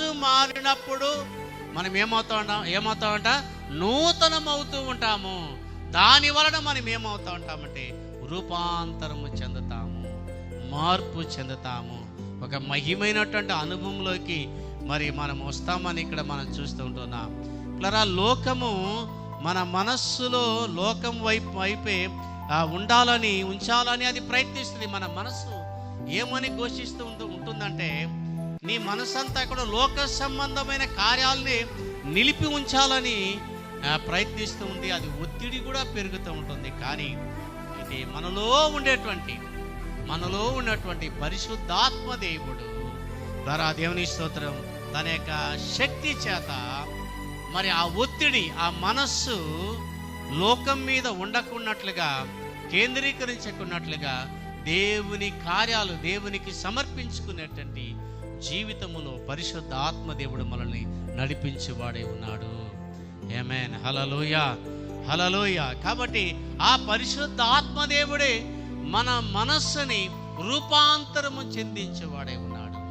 మనస్సు మారినప్పుడు మనం ఏమవుతా ఉంటాం ఏమవుతా ఉంటా నూతనం అవుతూ ఉంటాము. దాని వలన మనం ఏమవుతా ఉంటామంటే రూపాంతరము చెందుతాము మార్పు చెందుతాము. ఒక మహిమైనటువంటి అనుభవంలోకి మరి మనం వస్తామని ఇక్కడ మనం చూస్తూ ఉంటున్నాం. ఇట్లా లోకము మన మనస్సులో లోకం వైపు వైపే ఉండాలని ఉంచాలని అది ప్రయత్నిస్తుంది మన మనస్సు. ఏమని ఘోషిస్తూ ఉంటు ఉంటుందంటే నీ మనసంతా కూడా లోక సంబంధమైన కార్యాలని నిలిపి ఉంచాలని ప్రయత్నిస్తూ ఉంది. అది ఒత్తిడి కూడా పెరుగుతూ ఉంటుంది. కానీ ఇది మనలో ఉండేటువంటి మనలో ఉన్నటువంటి పరిశుద్ధాత్మ దేవుడు. ద్వారా దేవుని స్తోత్రం తన యొక్క శక్తి చేత మరి ఆ ఒత్తిడి ఆ మనస్సు లోకం మీద ఉండకున్నట్లుగా కేంద్రీకరించకున్నట్లుగా దేవుని కార్యాలు దేవునికి సమర్పించుకునేటువంటి జీవితములో పరిశుద్ధ ఆత్మ దేవుడు మనల్ని నడిపించేవాడే ఉన్నాడు. ఏమేన్ హలలోయ హలలోయ కాబట్టి ఆ పరిశుద్ధ ఆత్మదేవుడే మన మనస్సుని రూపాంతరము చెందించేవాడే ఉన్నాడు.